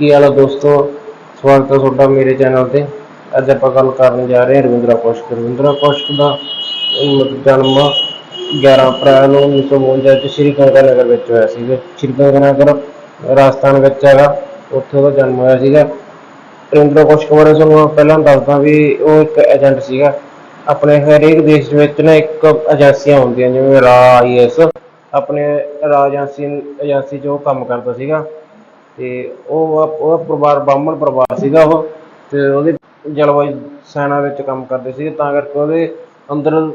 ਕੀ ਹਾਲ ਹੈ ਦੋਸਤੋ? ਸਵਾਗਤ ਹੈ ਤੁਹਾਡਾ ਮੇਰੇ ਚੈਨਲ ਤੇ। ਅੱਜ ਆਪਾਂ ਗੱਲ ਕਰਨ ਜਾ ਰਹੇ ਹਾਂ ਰਵਿੰਦਰਾ ਕੌਸ਼ਿਕ ਰਵਿੰਦਰਾ ਕੌਸ਼ਿਕ ਦਾ ਜਨਮ 11 ਅਪ੍ਰੈਲ 1952 ਚ ਸ਼੍ਰੀ ਗੰਗਾਨਗਰ ਵਿੱਚ ਹੋਇਆ ਸੀਗਾ। ਸ਼੍ਰੀ ਗੰਗਾਨਗਰ ਰਾਜਸਥਾਨ ਵਿੱਚ ਹੈਗਾ। ਉੱਥੇ ਉਹਦਾ ਜਨਮ ਹੋਇਆ ਸੀਗਾ। ਰਵਿੰਦਰਾ ਕੌਸ਼ਿਕ ਬਾਰੇ ਤੁਹਾਨੂੰ ਪਹਿਲਾਂ ਦੱਸਦਾ ਵੀ ਉਹ ਇੱਕ ਏਜੰਟ ਸੀਗਾ। ਆਪਣੇ ਹਰੇਕ ਦੇਸ਼ ਵਿੱਚ ਨਾ ਇੱਕ ਏਜੰਸੀਆਂ ਹੁੰਦੀਆਂ, ਜਿਵੇਂ ਰਾ ਆਈਐਸ ਆਪਣੇ ਰਾਜ ਏਜੰਸੀ ਏਜੰਸੀ 'ਚ ਉਹ ਕੰਮ ਕਰਦਾ ਸੀਗਾ। ਤੇ ਉਹ ਉਹਦਾ ਪਰਿਵਾਰ, ਬਾਹਮਣ ਪਰਿਵਾਰ ਸੀਗਾ ਉਹ ਤੇ ਉਹਦੇ ਜਲਵਾਯੂ ਸੈਨਾ ਵਿੱਚ ਕੰਮ ਕਰਦੇ ਸੀਗੇ, ਤਾਂ ਕਰਕੇ ਉਹਦੇ ਅੰਦਰ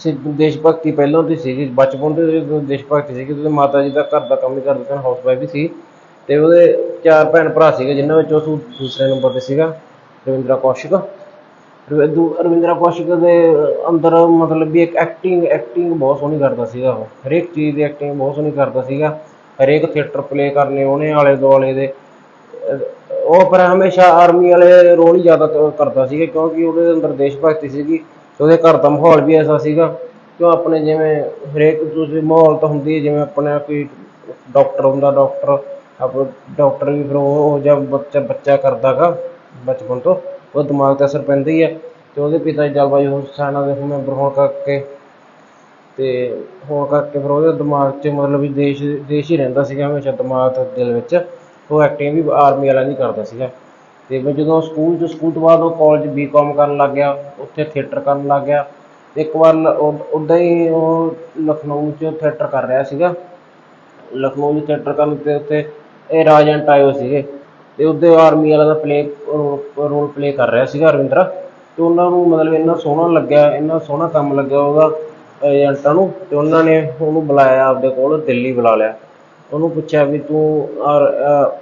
ਸੀ, ਦੇਸ਼ ਭਗਤੀ ਪਹਿਲਾਂ ਤੋਂ ਸੀਗੀ, ਬਚਪਨ ਤੋਂ ਹੀ ਦੇਸ਼ ਭਗਤੀ ਸੀਗੀ, ਉਹਦੇ ਮਾਤਾ ਜੀ ਦਾ ਘਰ ਦਾ ਕੰਮ ਹੀ ਕਰਦੇ ਸਨ ਹਾਊਸ ਵਾਈਫ ਵੀ ਸੀ ਤੇ ਉਹਦੇ ਚਾਰ ਭੈਣ ਭਰਾ ਸੀਗੇ, ਜਿਨ੍ਹਾਂ ਵਿੱਚ ਉਹ ਦੂਸਰੇ ਨੰਬਰ ਤੇ ਸੀਗਾ ਰਵਿੰਦਰਾ ਕੌਸ਼ਿਕ। ਰਵਿੰਦੂ- ਰਵਿੰਦਰਾ ਕੌਸ਼ਿਕ ਦੇ ਅੰਦਰ ਮਤਲਬ ਵੀ ਇੱਕ ਐਕਟਿੰਗ ਐਕਟਿੰਗ ਬਹੁਤ ਸੋਹਣੀ ਕਰਦਾ ਸੀਗਾ ਉਹ, ਹਰੇਕ ਚੀਜ਼ ਦੀ ਐਕਟਿੰਗ ਬਹੁਤ ਸੋਹਣੀ ਕਰਦਾ ਸੀਗਾ। ਹਰੇਕ ਥੀਏਟਰ ਪਲੇ ਕਰਨੇ ਉਹਨੇ ਆਲੇ ਦੁਆਲੇ ਦੇ। ਉਹ ਪਰ ਹਮੇਸ਼ਾ ਆਰਮੀ ਵਾਲੇ ਰੋਲ ਹੀ ਜ਼ਿਆਦਾ ਕਰਦਾ ਸੀਗਾ ਕਿਉਂਕਿ ਉਹਦੇ ਅੰਦਰ ਦੇਸ਼ ਭਗਤੀ ਸੀਗੀ ਤੇ ਉਹਦੇ ਘਰ ਦਾ ਮਾਹੌਲ ਵੀ ਐਸਾ ਸੀਗਾ ਕਿਉਂ ਆਪਣੇ ਜਿਵੇਂ ਹਰੇਕ ਦੂਸਰੇ ਮਾਹੌਲ ਤਾਂ ਹੁੰਦੀ ਹੈ, ਜਿਵੇਂ ਆਪਣਾ ਕੋਈ ਡਾਕਟਰ ਹੁੰਦਾ ਡਾਕਟਰ ਆਪ ਡਾਕਟਰ ਵੀ ਫਿਰ ਉਹ ਉਹ ਜਿਹਾ ਬੱਚਾ ਬੱਚਾ ਕਰਦਾਗਾ ਬਚਪਨ ਤੋਂ ਉਹ ਦਿਮਾਗ ਤੇ ਅਸਰ ਪੈਂਦਾ ਹੀ ਹੈ ਤੇ ਉਹਦੇ ਪਿਤਾ ਜਲਵਾਯੂ ਸੈਨਾ ਦੇ ਮੈਂਬਰ ਹੋਣ ਕਰਕੇ ਅਤੇ ਹੋਣ ਕਰਕੇ ਫਿਰ ਉਹਦੇ ਦਿਮਾਗ 'ਚ ਮਤਲਬ ਵੀ ਦੇਸ਼ ਦੇਸ਼ ਹੀ ਰਹਿੰਦਾ ਸੀਗਾ ਹਮੇਸ਼ਾ ਦਿਮਾਗ ਤੇ ਦਿਲ ਵਿੱਚ। ਉਹ ਐਕਟਿੰਗ ਵੀ ਆਰਮੀ ਵਾਲਿਆਂ ਦੀ ਕਰਦਾ ਸੀਗਾ। ਅਤੇ ਫਿਰ ਜਦੋਂ ਸਕੂਲ 'ਚ ਸਕੂਲ ਤੋਂ ਬਾਅਦ ਉਹ ਕੋਲਜ ਬੀ ਬੀਕਾਮ ਕਰਨ ਲੱਗ ਗਿਆ, ਉੱਥੇ ਥੀਏਟਰ ਕਰਨ ਲੱਗ ਗਿਆ। ਇੱਕ ਵਾਰ ਲ- ਉਹ- ਉੱਦਾਂ ਹੀ ਉਹ ਲਖਨਊ 'ਚ ਥੀਏਟਰ ਕਰ ਰਿਹਾ ਸੀਗਾ। ਲਖਨਊ 'ਚ ਥੀਏਟਰ ਕਰਨ ਤੇ ਉੱਥੇ ਇਹ ਰਾਜੈਂਟ ਆਏ ਹੋਏ ਸੀਗੇ। ਅਤੇ ਉਹਦੇ ਆਰਮੀ ਵਾਲਾ ਦਾ ਪਲੇ ਰੋਲ ਪਲੇ ਕਰ ਰਿਹਾ ਸੀਗਾ ਰਵਿੰਦਰਾ ਅਤੇ ਉਹਨਾਂ ਨੂੰ ਮਤਲਬ ਇੰਨਾ ਸੋਹਣਾ ਲੱਗਿਆ, ਇੰਨਾ ਸੋਹਣਾ ਕੰਮ ਲੱਗਿਆ ਉਹਦਾ। ਏਜੰਟਾਂ ਨੂੰ ਤੇ ਉਹਨਾਂ ਨੇ ਉਹਨੂੰ ਬੁਲਾਇਆ, ਆਪਦੇ ਕੋਲ ਦਿੱਲੀ ਬੁਲਾ ਲਿਆ। ਉਹਨੂੰ ਪੁੱਛਿਆ ਵੀ ਤੂੰ ਔਰ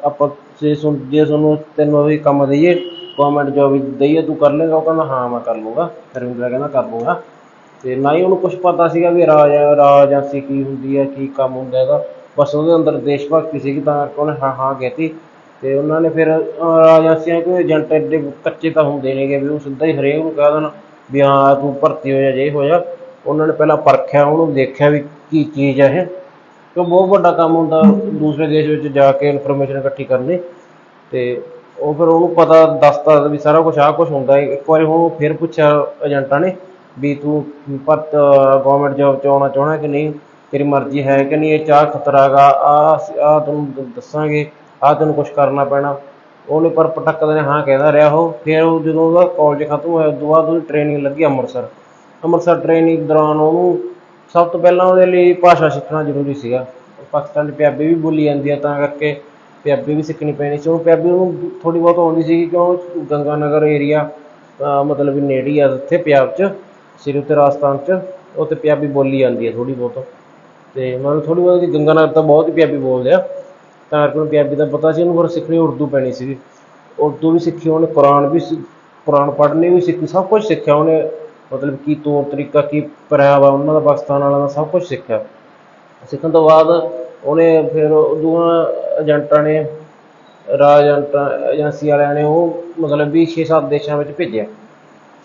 ਆਪਾਂ ਜੇ ਸੁਣ, ਜੇ ਤੁਹਾਨੂੰ ਤੈਨੂੰ ਵੀ ਕੰਮ ਦਈਏ ਗਵਰਨਮੈਂਟ ਜੋਬ ਦਈਏ, ਤੂੰ ਕਰ ਲੇਗਾ ਉਹ ਕਹਿੰਦਾ, ਹਾਂ, ਮੈਂ ਕਰ ਲੂੰਗਾ ਰਵਿੰਦਰ ਕਹਿੰਦਾ, ਕਰ ਲੂੰਗਾ ਤੇ ਨਾ ਹੀ ਉਹਨੂੰ ਕੁਝ ਪਤਾ ਸੀਗਾ ਵੀ ਰਾਜ ਰਾਜ ਏਜੰਸੀ ਕੀ ਹੁੰਦੀ ਹੈ, ਕੀ ਕੰਮ ਹੁੰਦਾ ਹੈਗਾ। ਬਸ ਉਹਦੇ ਅੰਦਰ ਦੇਸ਼ ਭਗਤੀ ਸੀਗੀ, ਤਾਂ ਉਹਨੇ ਹਾਂ ਹਾਂ ਕਹਿਤੀ। ਤੇ ਉਹਨਾਂ ਨੇ ਫਿਰ ਰਾਜ ਏਜੰਸੀਆਂ ਕੋਈ ਏਜੰਟ ਐਡੇ ਕੱਚੇ ਤਾਂ ਹੁੰਦੇ ਨੇਗੇ ਵੀ ਉਹ ਸਿੱਧਾ ਹੀ ਹਰੇਕ ਨੂੰ ਕਹਿ ਦੇਣ ਵੀ ਹਾਂ, ਤੂੰ ਭਰਤੀ ਹੋ ਜਾ, ਜੇ ਹੋ ਜਾ। ਉਹਨਾਂ ਨੇ ਪਹਿਲਾਂ ਪਰਖਿਆ, ਉਹਨੂੰ ਦੇਖਿਆ ਵੀ ਕੀ ਚੀਜ਼ ਹੈ ਇਹ। ਕਿ ਬਹੁਤ ਵੱਡਾ ਕੰਮ ਹੁੰਦਾ, ਦੂਸਰੇ ਦੇਸ਼ ਵਿੱਚ ਜਾ ਕੇ ਇਨਫੋਰਮੇਸ਼ਨ ਇਕੱਠੀ ਕਰਨੀ ਤੇ ਉਹ ਫਿਰ ਉਹਨੂੰ ਪਤਾ ਦੱਸਦਾ ਵੀ ਸਾਰਾ ਕੁਝ ਆਹ ਕੁਝ ਹੁੰਦਾ। ਇੱਕ ਵਾਰੀ ਉਹਨੂੰ ਫਿਰ ਪੁੱਛਿਆ ਏਜੰਟਾਂ ਨੇ ਵੀ ਤੂੰ ਪਰ ਗਵਰਨਮੈਂਟ ਜੋਬ 'ਚ ਆਉਣਾ ਚਾਹੁੰਦਾ ਕਿ ਨਹੀਂ? ਤੇਰੀ ਮਰਜ਼ੀ ਹੈ ਕਿ ਨਹੀਂ? ਇਹ ਚਾਹ ਖਤਰਾ ਗਾ ਆ ਆ ਤੈਨੂੰ ਦੱਸਾਂਗੇ ਆ ਤੈਨੂੰ ਕੁਝ ਕਰਨਾ ਪੈਣਾ। ਉਹਨੇ ਪਰ ਪਟਕਦੇ ਨੇ, ਹਾਂ, ਕਹਿੰਦਾ ਰਿਹਾ ਉਹ। ਫਿਰ ਉਹ ਜਦੋਂ ਉਹਦਾ ਕਾਲਜ ਖਤਮ ਹੋਇਆ ਉਦੋਂ ਬਾਅਦ ਉਹਦੀ ਟ੍ਰੇਨਿੰਗ ਲੱਗੀ ਅੰਮ੍ਰਿਤਸਰ। ਅੰਮ੍ਰਿਤਸਰ ਟ੍ਰੇਨਿੰਗ ਦੌਰਾਨ ਉਹਨੂੰ ਸਭ ਤੋਂ ਪਹਿਲਾਂ ਉਹਦੇ ਲਈ ਭਾਸ਼ਾ ਸਿੱਖਣਾ ਜ਼ਰੂਰੀ ਸੀਗਾ। ਪਾਕਿਸਤਾਨ 'ਚ ਪੰਜਾਬੀ ਵੀ ਬੋਲੀ ਜਾਂਦੀ ਆ, ਤਾਂ ਕਰਕੇ ਪੰਜਾਬੀ ਵੀ ਸਿੱਖਣੀ ਪੈਣੀ ਸੀ। ਉਹ ਪੰਜਾਬੀ ਉਹਨੂੰ ਥੋੜ੍ਹੀ ਬਹੁਤ ਆਉਂਦੀ ਸੀਗੀ ਕਿਉਂ ਗੰਗਾਨਗਰ ਏਰੀਆ ਮਤਲਬ ਵੀ ਨੇੜੇ ਹੀ ਆ ਉੱਥੇ ਪੰਜਾਬ 'ਚ, ਸ੍ਰੀ ਉੱਤੇ ਰਾਜਸਥਾਨ 'ਚ, ਉੱਥੇ ਪੰਜਾਬੀ ਬੋਲੀ ਜਾਂਦੀ ਹੈ ਥੋੜ੍ਹੀ ਬਹੁਤ। ਤੇ ਮਤਲਬ ਥੋੜ੍ਹੀ ਬਹੁਤ ਗੰਗਾ ਨਗਰ ਤਾਂ ਬਹੁਤ ਹੀ ਪੰਜਾਬੀ ਬੋਲਦੇ ਆ। ਤਾਂ ਕਰਕੇ ਉਹਨੂੰ ਪੰਜਾਬੀ ਦਾ ਪਤਾ ਸੀ, ਉਹਨੂੰ ਫਿਰ ਸਿੱਖਣੀ ਉਰਦੂ ਪੈਣੀ ਸੀਗੀ। ਉਰਦੂ ਵੀ ਸਿੱਖੀ, ਉਹਨੇ ਕੁਰਾਨ ਵੀ ਸਿ- ਕੁਰਾਨ ਪੜ੍ਹਨੀ ਵੀ ਸਿੱਖੀ, ਸਭ ਕੁਝ ਸਿੱਖਿਆ ਉਹਨੇ। ਮਤਲਬ ਕੀ ਤੌਰ ਤਰੀਕਾ ਕੀ ਪਹਿਰਾਵਾ ਉਹਨਾਂ ਦਾ ਪਾਕਿਸਤਾਨ ਵਾਲਿਆਂ ਦਾ ਸਭ ਕੁਝ ਸਿੱਖਿਆ। ਸਿੱਖਣ ਤੋਂ ਬਾਅਦ ਉਹਨੇ ਫਿਰ ਦੂਆਂ ਏਜੰਟਾਂ ਨੇ, ਰਾਜ ਏਜੰਟਾਂ, ਏਜੰਸੀ ਵਾਲਿਆਂ ਨੇ ਉਹ ਮਤਲਬ ਵੀ 6-7 ਦੇਸ਼ਾਂ ਵਿੱਚ ਭੇਜਿਆ।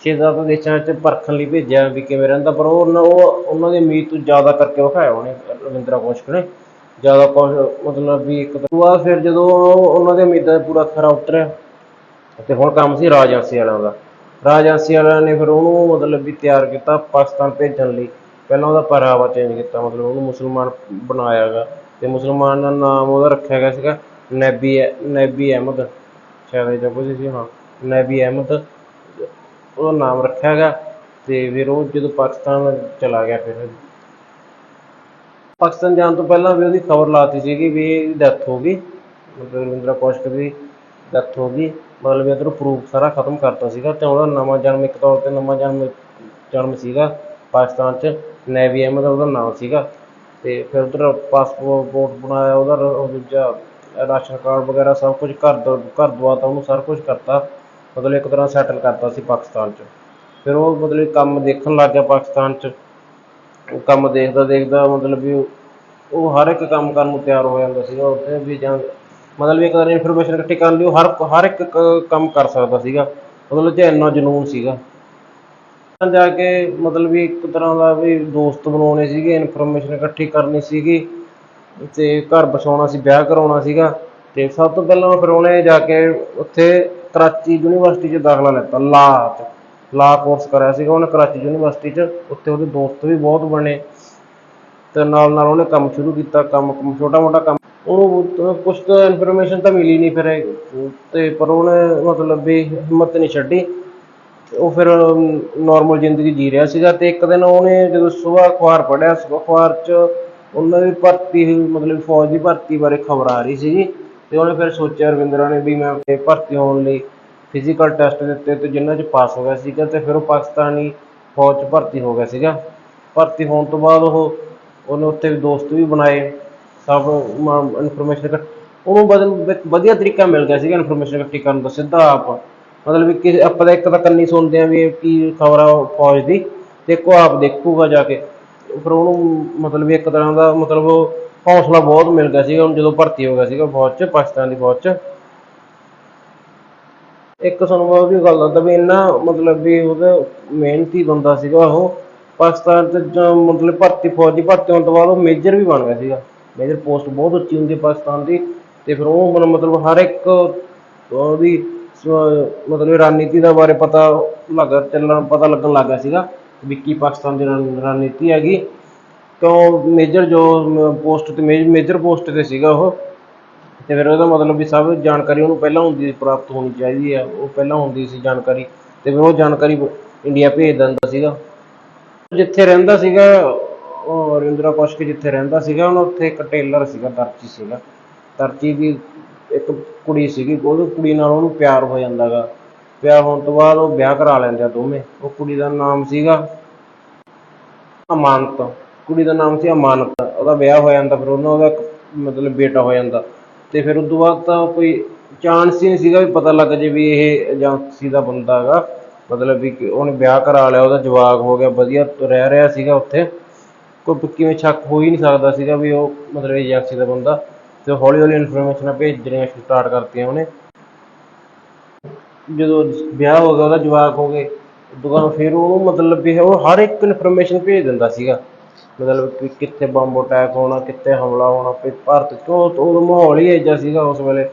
6-7 ਦੇਸ਼ਾਂ ਵਿੱਚ ਪਰਖਣ ਲਈ ਭੇਜਿਆ ਵੀ ਕਿਵੇਂ ਰਹਿੰਦਾ, ਪਰ ਉਹ ਉਹਨਾਂ- ਉਹ ਉਹਨਾਂ ਦੀ ਉਮੀਦ ਤੋਂ ਜ਼ਿਆਦਾ ਕਰਕੇ ਵਿਖਾਇਆ ਉਹਨੇ, ਰਵਿੰਦਰਾ ਕੋਸ਼ਕ ਨੇ। ਜ਼ਿਆਦਾ ਕੁਛ ਮਤਲਬ ਵੀ ਇੱਕ ਤੋਂ ਬਾਅਦ ਫਿਰ ਜਦੋਂ ਉਹਨਾਂ ਦੀ ਉਮੀਦਾਂ 'ਤੇ ਪੂਰਾ ਖਰਾ ਉਤਰਿਆ, ਤੇ ਹੁਣ ਕੰਮ ਸੀ ਰਾਜ ਏਜੰਸੀ ਵਾਲਿਆਂ ਦਾ। ਰਾਜ ਏਜੰਸੀ ਵਾਲਿਆਂ ਨੇ ਫਿਰ ਉਹਨੂੰ ਮਤਲਬ ਵੀ ਤਿਆਰ ਕੀਤਾ ਪਾਕਿਸਤਾਨ ਭੇਜਣ ਲਈ। ਪਹਿਲਾਂ ਉਹਦਾ ਪਹਿਰਾਵਾ ਚੇਂਜ ਕੀਤਾ, ਮਤਲਬ ਉਹਨੂੰ ਮੁਸਲਮਾਨ ਬਣਾਇਆ ਗਾ ਤੇ ਮੁਸਲਮਾਨ ਦਾ ਨਾਮ ਉਹਦਾ ਰੱਖਿਆ ਗਿਆ ਸੀਗਾ ਨੈਬੀ ਨੈਬੀ ਅਹਿਮਦ। ਸ਼ਾਇਦ ਇਹ ਕੁਝ ਸੀ, ਹਾਂ। ਨੈਬੀ ਅਹਿਮਦ ਉਹਦਾ ਨਾਮ ਰੱਖਿਆ ਗਿਆ ਤੇ ਫਿਰ ਉਹ ਜਦੋਂ ਪਾਕਿਸਤਾਨ ਚਲਾ ਗਿਆ ਫਿਰ। ਪਾਕਿਸਤਾਨ ਜਾਣ ਤੋਂ ਪਹਿਲਾਂ ਵੀ ਉਹਦੀ ਖਬਰ ਲਾਤੀ ਸੀਗੀ ਵੀ ਡੈਥ ਹੋ ਗਈ। ਮਤਲਬ ਰਵਿੰਦਰਾ ਕੌਸ਼ਕ ਦੀ ਡੈਥ ਹੋ ਗਈ। ਮਤਲਬ ਇੱਧਰੋਂ ਪ੍ਰੂਫ ਸਾਰਾ ਖਤਮ ਕਰਤਾ ਸੀਗਾ ਤੇ ਉਹਦਾ ਨਵਾਂ ਜਨਮ ਇੱਕ ਤੌਰ ਤੇ ਨਵਾਂ ਜਨਮ ਜਨਮ ਸੀਗਾ ਪਾਕਿਸਤਾਨ 'ਚ, ਨੈਵੀ ਅਹਿਮਦ ਉਹਦਾ ਨਾਮ ਸੀਗਾ ਤੇ ਫਿਰ ਉਧਰ ਪਾਸਪੋਰਟ ਬਣਾਇਆ, ਉਹਦਾ ਦੂਜਾ ਰਾਸ਼ਨ ਕਾਰਡ ਵਗੈਰਾ ਸਭ ਕੁਝ ਘਰ ਦਾ, ਘਰ ਦਵਾਤਾ ਉਹਨੂੰ, ਸਾਰਾ ਕੁਝ ਕਰਤਾ, ਮਤਲਬ ਇੱਕ ਤਰ੍ਹਾਂ ਸੈਟਲ ਕਰਤਾ ਸੀ ਪਾਕਿਸਤਾਨ 'ਚ। ਫਿਰ ਉਹ ਮਤਲਬ ਕੰਮ ਦੇਖਣ ਲੱਗ ਗਿਆ ਪਾਕਿਸਤਾਨ 'ਚ ਕੰਮ ਦੇਖਦਾ ਦੇਖਦਾ ਮਤਲਬ ਵੀ ਉਹ ਹਰ ਇੱਕ ਕੰਮ ਕਰਨ ਨੂੰ ਤਿਆਰ ਹੋ ਜਾਂਦਾ ਸੀਗਾ, ਉੱਥੇ ਵੀ ਜਾਂ ਮਤਲਬ ਇੱਕ ਤਰ੍ਹਾਂ ਇਨਫੋਰਮੇਸ਼ਨ ਇਕੱਠੀ ਕਰਨ ਲਈ ਉਹ ਹਰ ਹਰ ਇੱਕ ਕ- ਕੰਮ ਕਰ ਸਕਦਾ ਸੀਗਾ। ਮਤਲਬ ਜੇ ਇੰਨਾ ਜਨੂਨ ਸੀਗਾ। ਜਾ ਕੇ ਮਤਲਬ ਵੀ ਇੱਕ ਤਰ੍ਹਾਂ ਦਾ ਵੀ ਦੋਸਤ ਬਣਾਉਣੇ ਸੀਗੇ ਇਨਫੋਰਮੇਸ਼ਨ ਇਕੱਠੀ ਕਰਨੀ ਸੀਗੀ, ਤੇ ਘਰ ਬਸਾਉਣਾ ਸੀ, ਵਿਆਹ ਕਰਾਉਣਾ ਸੀਗਾ। ਤੇ ਸਭ ਤੋਂ ਪਹਿਲਾਂ ਫਿਰ ਉਹਨੇ ਜਾ ਕੇ ਉੱਥੇ ਕਰਾਚੀ ਯੂਨੀਵਰਸਿਟੀ 'ਚ ਦਾਖਲਾ ਲਿੱਤਾ, ਲਾ 'ਚ ਲਾ ਕੋਰਸ ਕਰਿਆ ਸੀਗਾ ਉਹਨੇ ਕਰਾਚੀ ਯੂਨੀਵਰਸਿਟੀ 'ਚ, ਉੱਥੇ ਉਹਦੇ ਦੋਸਤ ਵੀ ਬਹੁਤ ਬਣੇ। ਤੇ ਨਾਲ ਨਾਲ ਉਹਨੇ ਕੰਮ ਸ਼ੁਰੂ ਕੀਤਾ ਕੰਮ ਛੋਟਾ ਮੋਟਾ ਕੰਮ ਉਹਨੂੰ ਕੁਝ ਤਾਂ ਇਨਫੋਰਮੇਸ਼ਨ ਤਾਂ ਮਿਲੀ ਨਹੀਂ ਫਿਰ ਇਹ- ਤੇ ਪਰ ਉਹਨੇ ਮਤਲਬ ਵੀ ਹਿੰਮਤ ਨਹੀਂ ਛੱਡੀ। ਉਹ ਫਿਰ ਨਾਰਮਲ ਜ਼ਿੰਦਗੀ ਜੀ ਰਿਹਾ ਸੀਗਾ ਤੇ ਇੱਕ ਦਿਨ ਉਹਨੇ ਜਦੋਂ ਸਵੇਰ ਅਖਬਾਰ ਪੜ੍ਹਿਆ ਸੀ ਅਖਬਾਰ 'ਚ ਉਹਨਾਂ ਦੀ ਭਰਤੀ ਮਤਲਬ ਫੌਜ ਦੀ ਭਰਤੀ ਬਾਰੇ ਖਬਰ ਆ ਰਹੀ ਸੀਗੀ। ਤੇ ਉਹਨੇ ਫਿਰ ਸੋਚਿਆ ਰਵਿੰਦਰਾ ਨੇ ਵੀ ਮੈਂ ਭਰਤੀ ਹੋਣ ਲਈ ਫਿਜ਼ੀਕਲ ਟੈਸਟ ਦਿੱਤੇ ਤੇ ਜਿਨ੍ਹਾਂ 'ਚ ਪਾਸ ਹੋ ਗਿਆ ਸੀਗਾ ਤੇ ਫਿਰ ਉਹ ਪਾਕਿਸਤਾਨੀ ਫੌਜ 'ਚ ਭਰਤੀ ਹੋ ਗਿਆ ਸੀਗਾ। ਭਰਤੀ ਹੋਣ ਤੋਂ ਬਾਅਦ ਉਹ ਉਹਨੇ ਉੱਥੇ ਦੋਸਤ ਵੀ ਬਣਾਏ। ਸਭ ਇਨਫੋਰਮੇਸ਼ਨ ਉਹਨੂੰ ਬਦਲ ਇੱਕ ਵਧੀਆ ਤਰੀਕਾ ਮਿਲ ਗਿਆ ਸੀਗਾ ਇਨਫੋਰਮੇਸ਼ਨ ਇਕੱਠੀ ਕਰਨ ਦਾ, ਸਿੱਧਾ ਆਪ। ਮਤਲਬ ਵੀ ਕਿ ਆਪਾਂ ਤਾਂ ਇੱਕ ਤਾਂ ਕੰਨੀ ਸੁਣਦੇ ਆ ਵੀ ਕੀ ਖਬਰ ਆ ਫੌਜ ਦੀ ਤੇ ਇੱਕੋ ਆਪ ਦੇਖੂਗਾ ਜਾ ਕੇ। ਫਿਰ ਉਹਨੂੰ ਮਤਲਬ ਵੀ ਇੱਕ ਤਰ੍ਹਾਂ ਦਾ ਮਤਲਬ ਹੌਸਲਾ ਬਹੁਤ ਮਿਲ ਗਿਆ ਸੀਗਾ, ਉਹਨੂੰ ਜਦੋਂ ਭਰਤੀ ਹੋ ਗਿਆ ਸੀਗਾ ਫੌਜ 'ਚ, ਪਾਕਿਸਤਾਨ ਦੀ ਫੌਜ 'ਚ। ਇੱਕ ਤੁਹਾਨੂੰ ਮੈਂ ਵੀ ਗੱਲ ਦੱਸਦਾ ਵੀ ਇੰਨਾ ਮਤਲਬ ਵੀ ਉਹਦਾ ਮਿਹਨਤੀ ਬੰਦਾ ਸੀਗਾ ਉਹ, ਪਾਕਿਸਤਾਨ 'ਚ ਮਤਲਬ ਭਰਤੀ, ਫੌਜ ਦੀ ਭਰਤੀ ਹੋਣ ਤੋਂ ਬਾਅਦ ਉਹ ਮੇਜਰ ਵੀ ਬਣ ਗਿਆ ਸੀਗਾ। ਮੇਜਰ ਪੋਸਟ ਬਹੁਤ ਉੱਚੀ ਹੁੰਦੀ ਹੈ ਪਾਕਿਸਤਾਨ ਦੀ, ਤੇ ਫਿਰ ਉਹ ਮਤਲਬ- ਹਰ ਇੱਕ ਉਹਦੀ, ਸ- ਮਤਲਬ ਰਣਨੀਤੀ ਦਾ ਬਾਰੇ ਪਤਾ ਲੱਗ, ਚੱਲਣ, ਪਤਾ ਲੱਗਣ ਲੱਗ ਗਿਆ ਸੀਗਾ ਵੀ ਕੀ ਪਾਕਿਸਤਾਨ ਦੀ ਰਨ- ਰਣਨੀਤੀ ਹੈਗੀ। ਕਿਉਂ ਮੇਜਰ ਜੋ ਪੋਸਟ ਤੇ ਮੇਜਰ ਪੋਸਟ ਤੇ ਸੀਗਾ ਉਹ, ਤੇ ਫਿਰ ਉਹਦਾ ਮਤਲਬ ਵੀ ਸਭ ਜਾਣਕਾਰੀ ਉਹਨੂੰ ਪਹਿਲਾਂ ਹੁੰਦੀ ਪ੍ਰਾਪਤ ਹੋਣੀ ਚਾਹੀਦੀ ਹੈ, ਉਹ ਪਹਿਲਾਂ ਹੁੰਦੀ ਸੀ ਜਾਣਕਾਰੀ, ਤੇ ਫਿਰ ਉਹ ਜਾਣਕਾਰੀ ਇੰਡੀਆ ਭੇਜ ਦਿੰਦਾ ਸੀਗਾ। ਜਿੱਥੇ ਰਹਿੰਦਾ ਸੀਗਾ ਉਹ ਰਿੰਦਰਾ ਕੌਸ਼ਕ ਜਿੱਥੇ ਰਹਿੰਦਾ ਸੀਗਾ, ਉਹਨੂੰ ਉੱਥੇ ਇੱਕ ਟੇਲਰ ਸੀਗਾ ਦਰਜੀ ਸੀਗਾ। ਦਰਜੀ ਦੀ ਇੱਕ ਕੁੜੀ ਸੀਗੀ ਉਹ ਕੁੜੀ ਨਾਲ ਉਹਨੂੰ ਪਿਆਰ ਹੋ ਜਾਂਦਾ ਗਾ। ਪਿਆਰ ਹੋਣ ਤੋਂ ਬਾਅਦ ਉਹ ਵਿਆਹ ਕਰਾ ਲੈਂਦੇ ਆ ਦੋਵੇਂ। ਉਹ ਕੁੜੀ ਦਾ ਨਾਮ ਸੀਗਾ ਅਮਾਨਤ। ਕੁੜੀ ਦਾ ਨਾਮ ਸੀ ਅਮਾਨਤ। ਉਹਦਾ ਵਿਆਹ ਹੋ ਜਾਂਦਾ, ਫਿਰ ਉਹਨਾਂ ਦਾ ਇੱਕ ਮਤਲਬ ਬੇਟਾ ਹੋ ਜਾਂਦਾ। ਤੇ ਫਿਰ ਉਸ ਤੋਂ ਬਾਅਦ ਤਾਂ ਕੋਈ ਚਾਂਸ ਹੀ ਨਹੀਂ ਸੀਗਾ ਵੀ ਪਤਾ ਲੱਗ ਜੇ ਵੀ ਇਹ ਏਜੰਸੀ ਦਾ ਬੰਦਾ ਹੈਗਾ ਮਤਲਬ ਵੀ ਕਿ ਉਹਨੇ ਵਿਆਹ ਕਰਾ ਲਿਆ, ਉਹਦਾ ਜਵਾਕ ਹੋ ਗਿਆ, ਵਧੀਆ ਰਹਿ ਰਿਹਾ ਸੀਗਾ ਉੱਥੇ। ਕੋਈ ਕਿਵੇਂ ਸ਼ੱਕ ਹੋ ਹੀ ਨਹੀਂ ਸਕਦਾ ਸੀਗਾ ਵੀ ਉਹ ਮਤਲਬ ਏਜੰਸੀ ਦਾ ਬੰਦਾ ਤੇ ਹੌਲੀ ਹੌਲੀ ਇਨਫੋਰਮੇਸ਼ਨਾਂ ਭੇਜਣੀਆਂ ਸਟਾਰਟ ਕਰਤੀਆਂ ਉਹਨੇ। ਜਦੋਂ ਵਿਆਹ ਹੋ ਗਿਆ, ਉਹਦਾ ਜਵਾਕ ਹੋ ਗਏ, ਉਦੋਂ ਫਿਰ ਉਹ ਮਤਲਬ ਵੀ ਉਹ ਹਰ ਇੱਕ ਇਨਫੋਰਮੇਸ਼ਨ ਭੇਜ ਦਿੰਦਾ ਸੀਗਾ। ਮਤਲਬ ਕਿ ਕਿੱਥੇ ਬੰਬ ਅਟੈਕ ਹੋਣਾ, ਕਿੱਥੇ ਹਮਲਾ ਹੋਣਾ, ਵੀ ਭਾਰਤ 'ਚ ਉਹ ਮਾਹੌਲ ਹੀ ਇਹੋ ਸੀਗਾ ਉਸ ਵੇਲੇ।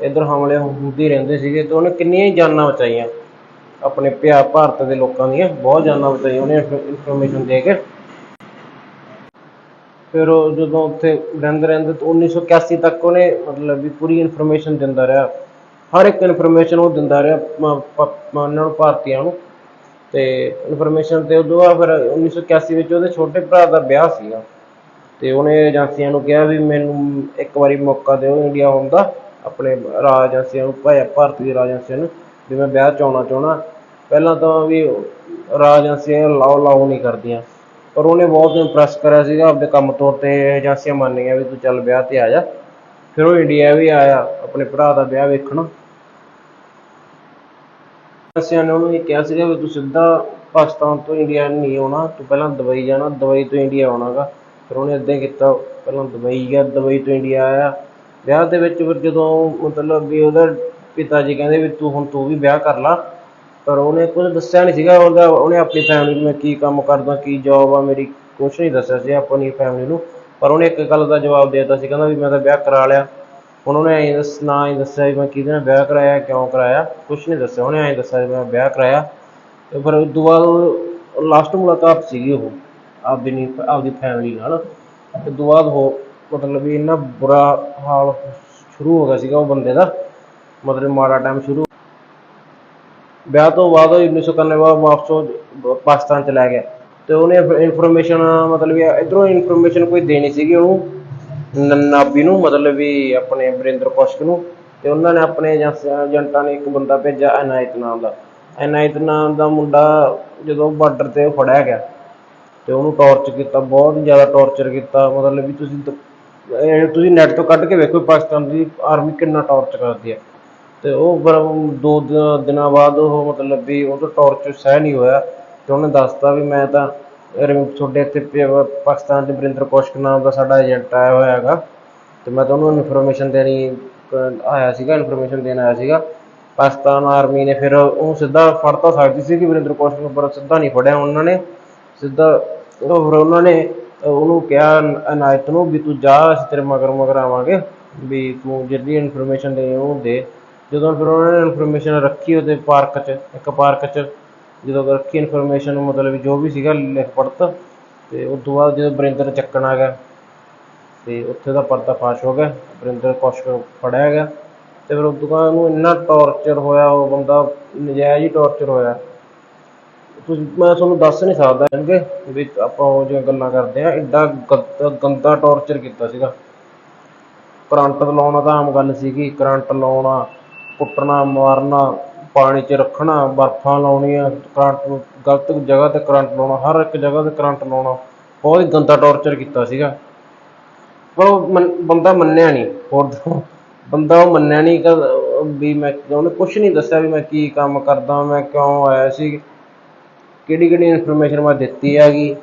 ਇੱਧਰ ਹਮਲੇ ਹੁੰਦੇ ਹੀ ਰਹਿੰਦੇ ਸੀਗੇ ਤੇ ਉਹਨੇ ਕਿੰਨੀਆਂ ਜਾਨਾਂ ਬਚਾਈਆਂ। ਆਪਣੇ ਪਿਆ ਭਾਰਤ ਦੇ ਲੋਕਾਂ ਦੀਆਂ ਬਹੁਤ ਜਾਨਾਂ ਬਚਾਈਆਂ ਉਹਨੇ ਇਨਫੋਰਮੇਸ਼ਨ ਦੇ ਕੇ। ਫਿਰ ਉਹ ਜਦੋਂ ਉੱਥੇ ਰਹਿੰਦੇ ਰਹਿੰਦੇ ਤਾਂ 1981 ਤੱਕ ਉਹਨੇ ਮਤਲਬ ਵੀ ਪੂਰੀ ਇਨਫੋਰਮੇਸ਼ਨ ਦਿੰਦਾ ਰਿਹਾ। ਹਰ ਇੱਕ ਇਨਫੋਰਮੇਸ਼ਨ ਉਹ ਦਿੰਦਾ ਰਿਹਾ ਉਹਨਾਂ ਨੂੰ ਭਾਰਤੀਆਂ ਨੂੰ। ਤੇ ਇਨਫੋਰਮੇਸ਼ਨ ਤੇ ਉਦੋਂ ਬਾਅਦ ਫਿਰ 1981 ਵਿੱਚ ਉਹਦੇ ਛੋਟੇ ਭਰਾ ਦਾ ਵਿਆਹ ਸੀਗਾ। ਤੇ ਉਹਨੇ ਏਜੰਸੀਆਂ ਨੂੰ ਕਿਹਾ ਵੀ ਮੈਨੂੰ ਇੱਕ ਵਾਰੀ ਮੌਕਾ ਦਿਓ ਇੰਡੀਆ ਆਉਣ ਦਾ। ਆਪਣੇ ਰਾਜ ਏਜੰਸੀਆਂ ਨੂੰ ਭਾਇਆ, ਭਾਰਤ ਰਾਜ ਏਜੰਸੀਆਂ ਨੂੰ ਵੀ ਮੈਂ ਵਿਆਹ 'ਚ ਆਉਣਾ ਚਾਹੁੰਦਾ। ਪਹਿਲਾਂ ਤਾਂ ਵੀ ਰਾਜ ਏਜੰਸੀਆਂ ਲਾਓ ਲਾਓ ਨਹੀਂ ਕਰਦੀਆਂ। ਪਰ ਉਹਨੇ ਬਹੁਤ ਇੰਪ੍ਰੈਸ ਕਰਿਆ ਸੀਗਾ ਆਪਣੇ ਕੰਮ ਤੌਰ ਤੇ, ਏਜੰਸੀਆਂ ਮੰਨ ਗਈਆਂ ਵੀ ਤੂੰ ਚੱਲ ਵਿਆਹ ਤੇ ਆ ਜਾ। ਫਿਰ ਉਹ ਇੰਡੀਆ ਵੀ ਆਇਆ, ਆਪਣੇ ਭਰਾ ਦਾ ਵਿਆਹ ਵੇਖਣ। ਏਜੰਸੀਆਂ ਨੇ ਉਹਨੂੰ ਇਹ ਕਿਹਾ ਸੀਗਾ ਵੀ ਤੂੰ ਸਿੱਧਾ ਪਾਕਿਸਤਾਨ ਤੋਂ ਇੰਡੀਆ ਨਹੀਂ ਆਉਣਾ, ਤੂੰ ਪਹਿਲਾਂ ਦੁਬਈ ਜਾਣਾ, ਦੁਬਈ ਤੋਂ ਇੰਡੀਆ ਆਉਣਾਗਾ। ਫਿਰ ਉਹਨੇ ਇਦਾਂ ਕੀਤਾ, ਪਹਿਲਾਂ ਦੁਬਈ ਗਿਆ, ਦੁਬਈ ਤੋਂ ਇੰਡੀਆ ਆਇਆ। ਵਿਆਹ ਦੇ ਵਿੱਚ ਫਿਰ ਜਦੋਂ ਮਤਲਬ ਵੀ ਉਹਦਾ ਪਿਤਾ ਜੀ ਕਹਿੰਦੇ ਵੀ ਤੂੰ ਹੁਣ ਤੂੰ ਵੀ ਵਿਆਹ ਕਰ ਲਾ। ਪਰ ਉਹਨੇ ਕੁਝ ਦੱਸਿਆ ਨਹੀਂ ਸੀਗਾ, ਉਹਦਾ ਉਹਨੇ ਆਪਣੀ ਫੈਮਿਲੀ ਨੂੰ ਮੈਂ ਕੀ ਕੰਮ ਕਰਦਾ, ਕੀ ਜੌਬ ਆ, ਮੇਰੀ ਕੁਛ ਨਹੀਂ ਦੱਸਿਆ ਸੀ ਆਪਣੀ ਫੈਮਿਲੀ ਨੂੰ। ਪਰ ਉਹਨੇ ਇੱਕ ਗੱਲ ਦਾ ਜਵਾਬ ਦੇ ਦਿੱਤਾ ਸੀ, ਕਹਿੰਦਾ ਵੀ ਮੈਂ ਤਾਂ ਵਿਆਹ ਕਰਾ ਲਿਆ। ਹੁਣ ਉਹਨੇ ਐਂ ਦੱਸ, ਨਾ ਹੀ ਦੱਸਿਆ ਵੀ ਮੈਂ ਕਿਹਦੇ ਨਾਲ ਵਿਆਹ ਕਰਾਇਆ, ਕਿਉਂ ਕਰਾਇਆ, ਕੁਛ ਨਹੀਂ ਦੱਸਿਆ। ਉਹਨੇ ਐਂ ਦੱਸਿਆ ਵੀ ਮੈਂ ਵਿਆਹ ਕਰਾਇਆ। ਤੇ ਫਿਰ ਉਸ ਤੋਂ ਬਾਅਦ ਲਾਸਟ ਮੁਲਾਕਾਤ ਸੀਗੀ ਉਹ, ਆਪਦੀ ਨੀ, ਆਪਦੀ ਫੈਮਿਲੀ ਨਾਲ। ਤੇ ਤੋਂ ਬਾਅਦ ਉਹ ਮਤਲਬ ਵੀ ਇੰਨਾ ਬੁਰਾ ਹਾਲ ਸ਼ੁਰੂ ਹੋ ਗਿਆ ਸੀਗਾ ਉਹ ਬੰਦੇ ਦਾ। ਮਤਲਬ ਮਾੜਾ ਟਾਈਮ ਸ਼ੁਰੂ ਵਿਆਹ ਤੋਂ ਬਾਅਦ ਉਹ 1991 ਬਾਅਦ ਵਾਪਸ ਉਹ ਪਾਕਿਸਤਾਨ ਚਲਾ ਗਿਆ। ਤੇ ਉਹਨੇ ਇਨਫੋਰਮੇਸ਼ਨ ਮਤਲਬ ਵੀ ਇਧਰੋਂ ਇਨਫੋਰਮੇਸ਼ਨ ਕੋਈ ਦੇਣੀ ਸੀਗੀ ਉਹਨੂੰ, ਨ- ਨਾਬੀ ਨੂੰ, ਮਤਲਬ ਵੀ ਆਪਣੇ ਵਰਿੰਦਰ ਕੌਸ਼ਕ ਨੂੰ। ਤੇ ਉਹਨਾਂ ਨੇ ਆਪਣੇ ਏਜੰਟਾਂ ਨੇ ਇੱਕ ਬੰਦਾ ਭੇਜਿਆ ਅਨਾਇਤ ਨਾਮ ਦਾ। ਅਨਾਇਤ ਨਾਮ ਦਾ ਮੁੰਡਾ ਜਦੋਂ ਬਾਰਡਰ ਤੇ ਫੜਿਆ ਗਿਆ। ਤੇ ਉਹਨੂੰ ਟੌਰਚਰ ਕੀਤਾ, ਬਹੁਤ ਜ਼ਿਆਦਾ ਟੌਰਚਰ ਕੀਤਾ। ਮਤਲਬ ਵੀ ਤੁਸੀਂ ਤੁਸੀਂ ਨੈਟ ਤੋਂ ਕੱਢ ਕੇ ਵੇਖੋ ਪਾਕਿਸਤਾਨ ਦੀ ਆਰਮੀ ਕਿੰਨਾ ਟੌਰਚਰ ਕਰਦੀ ਹੈ। ਤੇ ਉਹ ਫਿਰ ਦੋ ਦਿ- ਦਿਨਾਂ ਬਾਅਦ ਉਹ ਮਤਲਬ ਵੀ ਉਹ ਤੋਂ ਟੌਰਚਰ ਸਹਿ ਨਹੀਂ ਹੋਇਆ ਤੇ ਉਹਨੇ ਦੱਸਤਾ ਵੀ ਮੈਂ ਤਾਂ ਰਵੀ- ਤੁਹਾਡੇ ਇੱਥੇ ਪ- ਪਾਕਿਸਤਾਨ 'ਚ ਵਰਿੰਦਰ ਕੌਸ਼ਕ ਨਾਮ ਦਾ ਸਾਡਾ ਏਜੰਟ ਆਇਆ ਹੋਇਆ ਹੈਗਾ ਤੇ ਮੈਂ ਤੁਹਾਨੂੰ ਇਨਫੋਰਮੇਸ਼ਨ ਦੇਣੀ ਕ- ਆਇਆ ਸੀਗਾ ਇਨਫੋਰਮੇਸ਼ਨ ਦੇਣ ਆਇਆ ਸੀਗਾ। ਪਾਕਿਸਤਾਨ ਆਰਮੀ ਨੇ ਫਿਰ ਉਹਨੂੰ ਸਿੱਧਾ ਫੜ ਤਾਂ ਸਕਦੀ ਸੀ ਕਿ ਵਰਿੰਦਰ ਕੌਸ਼ਕ ਨੂੰ ਪਰ ਸਿੱਧਾ ਨਹੀਂ ਫੜਿਆ ਉਹਨਾਂ ਨੇ। ਸਿੱਧਾ ਉਹ ਫਿਰ ਉਹਨਾਂ ਨੇ ਉਹਨੂੰ ਕਿਹਾ ਅਨ- ਅਨਾਇਤ ਨੂੰ ਵੀ ਤੂੰ ਜਾ, ਅਸੀਂ ਤੇਰੇ ਮਗਰ ਮਗਰ ਆਵਾਂਗੇ, ਵੀ ਤੂੰ ਜਿਹੜੀ ਇਨਫੋਰਮੇਸ਼ਨ ਦੇ ਉਹ ਦੇ। ਜਦੋਂ ਫਿਰ ਉਹਨਾਂ ਨੇ ਇਨਫੋਰਮੇਸ਼ਨ ਰੱਖੀ ਉਹਦੇ ਪਾਰਕ 'ਚ, ਇੱਕ ਪਾਰਕ 'ਚ, ਜਦੋਂ ਰੱਖੀ ਇਨਫੋਰਮੇਸ਼ਨ ਮਤਲਬ ਜੋ ਵੀ ਸੀਗਾ ਲਿਖ ਪੜਤ ਤੇ ਉਸ ਤੋਂ ਬਾਅਦ ਜਦੋਂ ਬਰਿੰਦਰ ਚੱਕਣ ਆ ਗਿਆ, ਤੇ ਉੱਥੇ ਦਾ ਪਰਦਾ ਫਾਸ਼ ਹੋ ਗਿਆ, ਵਰਿੰਦਰ ਕੁਛ ਫੜਿਆ ਗਿਆ, ਤੇ ਫਿਰ ਉਸ ਤੋਂ ਬਾਅਦ ਉਹਨੂੰ ਇੰਨਾ ਟੌਰਚਰ ਹੋਇਆ, ਉਹ ਬੰਦਾ ਨਜਾਇਜ਼ ਹੀ ਟੌਰਚਰ ਹੋਇਆ। ਤੁਸੀਂ, ਮੈਂ ਤੁਹਾਨੂੰ ਦੱਸ ਨਹੀਂ ਸਕਦਾ ਕਿਉਂਕਿ ਵੀ ਆਪਾਂ ਉਹ ਜਿਹੀਆਂ ਗੱਲਾਂ ਕਰਦੇ ਆ ਐਡਾ ਗੰਦਾ ਗੰਦਾ ਟੌਰਚਰ ਕੀਤਾ ਸੀਗਾ। ਕਰੰਟ ਲਾਉਣਾ ਤਾਂ ਆਮ ਗੱਲ ਸੀਗੀ ਕਰੰਟ ਲਾਉਣਾ ਕੁੱਟਣਾ, ਮਾਰਨਾ, ਪਾਣੀ 'ਚ ਰੱਖਣਾ, ਬਰਫਾਂ ਲਾਉਣੀਆਂ, ਕਰੰਟ ਗਲਤ ਜਗ੍ਹਾ 'ਤੇ ਕਰੰਟ ਲਾਉਣਾ, ਹਰ ਇੱਕ ਜਗ੍ਹਾ 'ਤੇ ਕਰੰਟ ਲਾਉਣਾ, ਬਹੁਤ ਹੀ ਗੰਦਾ ਟੌਰਚਰ ਕੀਤਾ ਸੀਗਾ। ਪਰ ਉਹ ਮੰਨ- ਬੰਦਾ ਮੰਨਿਆ ਨਹੀਂ, ਹੋਰ ਬੰਦਾ ਉਹ ਮੰਨਿਆ ਨਹੀਂ ਵੀ ਮੈਂ, ਉਹਨੇ ਕੁਛ ਨਹੀਂ ਦੱਸਿਆ ਵੀ ਮੈਂ ਕੀ ਕੰਮ ਕਰਦਾ, ਮੈਂ ਕਿਉਂ ਆਇਆ ਸੀ, ਕਿਹੜੀ ਕਿਹੜੀ ਇਨਫੋਰਮੇਸ਼ਨ ਮੈਂ ਦਿੱਤੀ ਹੈਗੀ।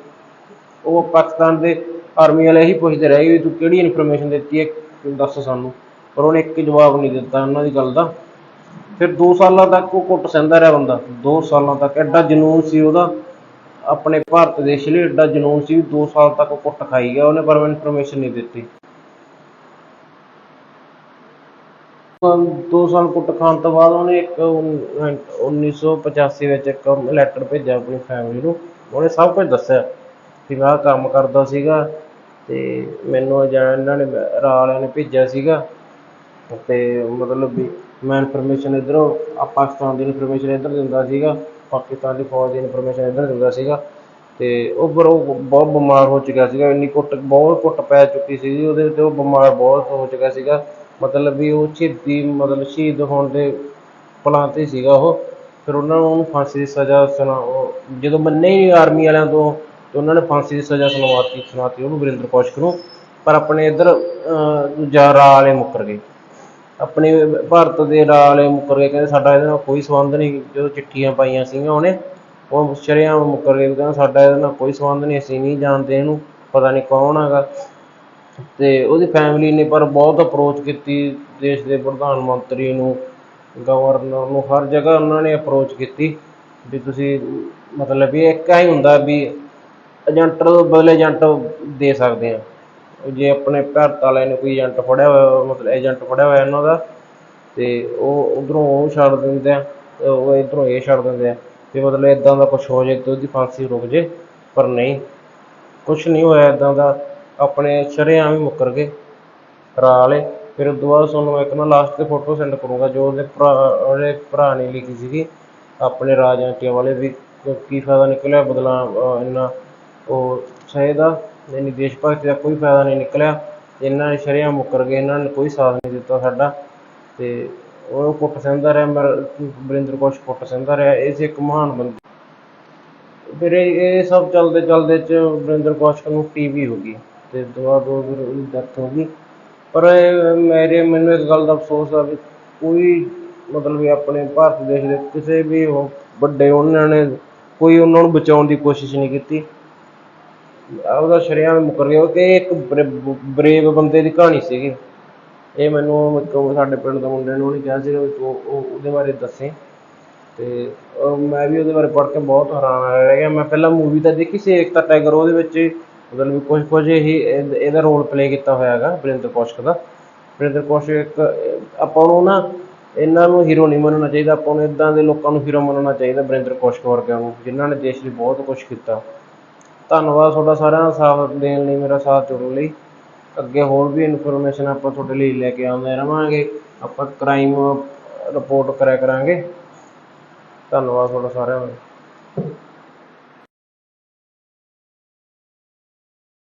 ਉਹ ਪਾਕਿਸਤਾਨ ਦੇ ਆਰਮੀ ਵਾਲੇ ਇਹੀ ਪੁੱਛਦੇ ਰਹੇ ਵੀ ਤੂੰ ਕਿਹੜੀ ਇਨਫੋਰਮੇਸ਼ਨ ਦਿੱਤੀ ਹੈ, ਦੱਸ ਸਾਨੂੰ। ਪਰ ਉਹਨੇ ਇੱਕ ਜਵਾਬ ਨਹੀਂ ਦਿੱਤਾ ਉਹਨਾਂ ਦੀ ਗੱਲ ਦਾ। ਫਿਰ 2 ਸਾਲਾਂ ਤੱਕ ਉਹ ਕੁੱਟ ਸਹਿੰਦਾ ਰਿਹਾ ਬੰਦਾ। 2 ਸਾਲਾਂ ਤੱਕ ਐਡਾ ਜਨੂਨ ਸੀ ਉਹਦਾ। ਆਪਣੇ ਭਾਰਤ ਦੇਸ਼ ਲਈ ਐਡਾ ਜਨੂਨ ਸੀ 2 ਸਾਲ ਤੱਕ ਉਹ ਕੁੱਟ ਖਾਈ ਗਿਆ। ਉਹਨੇ ਪਰ ਇਨਫੋਰਮੇਸ਼ਨ ਨਹੀਂ ਦਿੱਤੀ। ਦੋ ਸਾਲ ਕੁੱਟ ਖਾਣ ਤੋਂ ਬਾਅਦ ਉਹਨੇ ਇੱਕ ਉਨ- 1985 ਵਿੱਚ ਇੱਕ ਲੈਟਰ ਭੇਜਿਆ ਆਪਣੀ ਫੈਮਿਲੀ ਨੂੰ। ਉਹਨੇ ਸਭ ਕੁਝ ਦੱਸਿਆ ਕਿ ਮੈਂ ਕੰਮ ਕਰਦਾ ਸੀਗਾ ਤੇ ਮੈਨੂੰ ਜਾਂ ਇਹਨਾਂ ਨੇ, ਰਾਹ ਵਾਲਿਆਂ ਨੇ ਭੇਜਿਆ ਸੀਗਾ। ਅਤੇ ਮਤਲਬ ਵੀ ਮੈਂ ਇਨਫੋਰਮੇਸ਼ਨ ਇੱਧਰੋਂ ਆ ਪਾਕਿਸਤਾਨ ਦੀ ਇਨਫੋਰਮੇਸ਼ਨ ਇੱਧਰ ਦਿੰਦਾ ਸੀਗਾ ਪਾਕਿਸਤਾਨ ਦੀ ਫੌਜ ਦੀ ਇਨਫੋਰਮੇਸ਼ਨ ਇੱਧਰ ਦਿੰਦਾ ਸੀਗਾ ਤੇ ਉਹ ਪਰ ਉਹ ਬਹੁਤ ਬਿਮਾਰ ਹੋ ਚੁੱਕਿਆ ਸੀਗਾ ਇੰਨੀ ਕੁੱਟ ਬਹੁਤ ਕੁੱਟ ਪੈ ਚੁੱਕੀ ਸੀ ਉਹਦੇ ਤੇ ਉਹ ਬਿਮਾਰ ਬਹੁਤ ਹੋ ਚੁੱਕਿਆ ਸੀਗਾ ਮਤਲਬ ਵੀ ਉਹ ਸ਼ਹੀਦੀ ਮਤਲਬ ਸ਼ਹੀਦ ਹੋਣ ਦੇ ਪਲਾਂ 'ਤੇ ਸੀਗਾ ਉਹ ਫਿਰ ਉਹਨਾਂ ਨੂੰ ਉਹਨੂੰ ਫਾਂਸੀ ਦੀ ਸਜ਼ਾ ਸੁਣਾ ਉਹ ਜਦੋਂ ਮੰਨੇ ਹੀ ਆਰਮੀ ਵਾਲਿਆਂ ਤੋਂ ਤੇ ਉਹਨਾਂ ਨੇ ਫਾਂਸੀ ਦੀ ਸਜ਼ਾ ਸੁਣਵਾਤੀ ਸੁਣਾਤੀ ਉਹਨੂੰ ਵਰਿੰਦਰ ਕੌਸ਼ਕ ਨੂੰ ਪਰ ਆਪਣੇ ਇੱਧਰ ਅਹ, ਵਾਲੇ ਮੁੱਕਰ ਗਏ। ਆਪਣੇ ਭਾਰਤ ਦੇ ਰਾਹ ਮੁੱਕਰ ਗਏ, ਕਹਿੰਦੇ ਸਾਡਾ ਇਹਦੇ ਨਾਲ ਕੋਈ ਸੰਬੰਧ ਨਹੀਂ। ਜਦੋਂ ਚਿੱਠੀਆਂ ਪਾਈਆਂ ਸੀਗੀਆਂ ਉਹਨੇ, ਉਹ ਸ਼ਰੇਆਮ ਮੁੱਕਰ ਗਏ ਵੀ ਕਹਿੰਦਾ ਸਾਡਾ ਇਹਦੇ ਨਾਲ ਕੋਈ ਸੰਬੰਧ ਨਹੀਂ, ਅਸੀਂ ਨਹੀਂ ਜਾਣਦੇ ਇਹਨੂੰ, ਪਤਾ ਨਹੀਂ ਕੌਣ ਹੈਗਾ। ਤੇ ਉਹਦੀ ਫੈਮਿਲੀ ਨੇ ਪਰ ਬਹੁਤ ਅਪਰੋਚ ਕੀਤੀ ਦੇਸ਼ ਦੇ ਪ੍ਰਧਾਨ ਮੰਤਰੀ ਨੂੰ ਗਵਰਨਰ ਨੂੰ, ਹਰ ਜਗ੍ਹਾ ਉਹਨਾਂ ਨੇ ਅਪਰੋਚ ਕੀਤੀ ਵੀ ਤੁਸੀਂ ਮਤਲਬ ਵੀ ਇੱਕ ਹੀ ਹੁੰਦਾ ਵੀ ਏਜੰਟ ਬਦਲੇ ਏਜੰਟ ਦੇ ਸਕਦੇ ਆ। ਜੇ ਆਪਣੇ ਭਾਰਤ ਵਾਲਿਆਂ ਨੇ ਕੋਈ ਏਜੰਟ ਫੜਿਆ ਹੋਇਆ, ਮਤਲਬ ਏਜੰਟ ਫੜਿਆ ਹੋਇਆ ਇਹਨਾਂ ਦਾ, ਤੇ ਉਹ ਉਧਰੋਂ ਉਹ ਛੱਡ ਦਿੰਦੇ ਆ, ਤੇ ਉਹ ਇੱਧਰੋਂ ਇਹ ਛੱਡ ਦਿੰਦੇ ਆ, ਵੀ ਮਤਲਬ ਇਦਾਂ ਦਾ ਕੁਝ ਹੋ ਜਾਏ ਤੇ ਉਹਦੀ ਫਾਂਸੀ ਰੁਕ ਜੇ, ਪਰ ਨਹੀਂ, ਕੁਛ ਨਹੀਂ ਹੋਇਆ ਇਦਾਂ ਦਾ, ਆਪਣੇ ਸ਼ਰੇਆਮ ਹੀ ਮੁੱਕਰ ਗਏ ਰਾਹ ਵਾਲੇ, ਫਿਰ ਉਸ ਤੋਂ ਬਾਅਦ ਤੁਹਾਨੂੰ ਮੈਂ ਇੱਕ ਨਾ ਲਾਸਟ ਤੇ ਫੋਟੋ ਸੈਂਡ ਕਰੂੰਗਾ, ਜੋ ਉਹਦੇ ਭਰਾ ਉਹਦੇ ਭਰਾ ਨੇ ਲਿਖੀ ਸੀਗੀ, ਆਪਣੇ ਰਾਜਨੀਤੀਆਂ ਵਾਲੇ ਵੀ, ਕੀ ਫਾਇਦਾ ਨਿਕਲਿਆ ਬਦਲਾ ਇੰਨਾ, ਉਹ ਸਹੀ ਦਾ ਇੰਨੀ ਦੇਸ਼ ਭਗਤੀ ਦਾ ਕੋਈ ਫਾਇਦਾ ਨਹੀਂ ਨਿਕਲਿਆ। ਇਹਨਾਂ ਨੇ ਸ਼ਰੇਆਮ ਮੁੱਕਰ ਗਏ, ਇਹਨਾਂ ਨੇ ਕੋਈ ਸਾਥ ਨਹੀਂ ਦਿੱਤਾ ਸਾਡਾ। ਤੇ ਉਹ ਕੁੱਟ ਸਹਿੰਦਾ ਰਿਹਾ, ਮਰ ਵਰਿੰਦਰ ਕੌਸ਼ਿਕ ਕੁੱਟ ਸਹਿੰਦਾ ਰਿਹਾ, ਇਹ ਸੀ ਇੱਕ ਮਹਾਨ ਬੰਦਾ। ਫਿਰ ਇਹ ਸਭ ਚੱਲਦੇ ਚੱਲਦੇ ਚ ਵਰਿੰਦਰ ਕੌਸ਼ਿਕ ਨੂੰ ਟੀਵੀ ਹੋ ਗਈ, ਤੇ ਦੁਆ ਦੋ ਫਿਰ ਉਹਦੀ ਡੈਥ ਹੋ ਗਈ। ਪਰ ਇਹ ਮੇਰੇ, ਮੈਨੂੰ ਇਸ ਗੱਲ ਦਾ ਅਫਸੋਸ ਆ ਵੀ ਕੋਈ ਮਤਲਬ ਵੀ ਆਪਣੇ ਭਾਰਤ ਦੇਸ਼ ਦੇ ਕਿਸੇ ਵੀ ਵੱਡੇ ਉਹਨਾਂ ਨੇ ਕੋਈ ਉਹਨਾਂ ਨੂੰ ਬਚਾਉਣ ਦੀ ਕੋਸ਼ਿਸ਼ ਨਹੀਂ ਕੀਤੀ। ਉਹਦਾ ਸ਼ਰੇਆਮ ਮੁੱਕਰ ਗਿਆ ਕਿ ਇਹ ਇੱਕ ਬਰੇਵ ਬੰਦੇ ਦੀ ਕਹਾਣੀ ਸੀਗੀ। ਇਹ ਮੈਨੂੰ ਇੱਕ ਸਾਡੇ ਪਿੰਡ ਦੇ ਮੁੰਡੇ ਨੂੰ ਉਹਨੇ ਕਿਹਾ ਸੀ ਵੀ ਤੂੰ ਉਹ ਉਹਦੇ ਬਾਰੇ ਦੱਸੇ। ਤੇ ਉਹ ਮੈਂ ਵੀ ਉਹਦੇ ਬਾਰੇ ਪੜ੍ਹ ਕੇ ਬਹੁਤ ਹੈਰਾਨ ਰਹਿ ਗਿਆ। ਮੈਂ ਪਹਿਲਾਂ ਮੂਵੀ ਤਾਂ ਦੇਖੀ ਸੀ ਏਕਤਾ ਟਾਈਗਰ ਉਹਦੇ ਵਿੱਚ ਮਤਲਬ ਕੁਝ ਕੁਝ ਹੀ ਇਹ- ਇਹਦਾ ਰੋਲ ਪਲੇ ਕੀਤਾ ਹੋਇਆ ਹੈਗਾ ਵਰਿੰਦਰ ਕੌਸ਼ਕ ਦਾ। ਵਰਿੰਦਰ ਕੌਸ਼ਕ ਇੱਕ ਅਹ, ਆਪਾਂ ਨੂੰ ਨਾ ਇਹਨਾਂ ਨੂੰ ਹੀਰੋ ਨਹੀਂ ਮੰਨਣਾ ਚਾਹੀਦਾ। ਆਪਾਂ ਨੂੰ ਇਦਾਂ ਦੇ ਲੋਕਾਂ ਨੂੰ ਹੀਰੋ ਮੰਨਣਾ ਚਾਹੀਦਾ ਵਰਿੰਦਰ ਕੌਸ਼ਕ ਵਰਗਿਆਂ ਨੂੰ ਜਿਨ੍ਹਾਂ ਨੇ ਦੇਸ਼ ਲਈ ਬਹੁਤ ਕੁਝ ਕੀਤਾ। ਧੰਨਵਾਦ ਤੁਹਾਡਾ ਸਾਰਿਆਂ ਦਾ ਸਾਥ ਦੇਣ ਲਈ, ਮੇਰਾ ਸਾਥ ਜੁੜਨ ਲਈ। ਅੱਗੇ ਹੋਰ ਵੀ ਇਨਫੋਰਮੇਸ਼ਨ ਆਪਾਂ ਤੁਹਾਡੇ ਲਈ ਲੈ ਕੇ ਆਉਂਦੇ ਰਵਾਂਗੇ। ਆਪਾਂ ਕ੍ਰਾਈਮ ਰਿਪੋਰਟ ਕਰਿਆ ਕਰਾਂਗੇ। ਧੰਨਵਾਦ ਤੁਹਾਡਾ ਸਾਰਿਆਂ ਦਾ।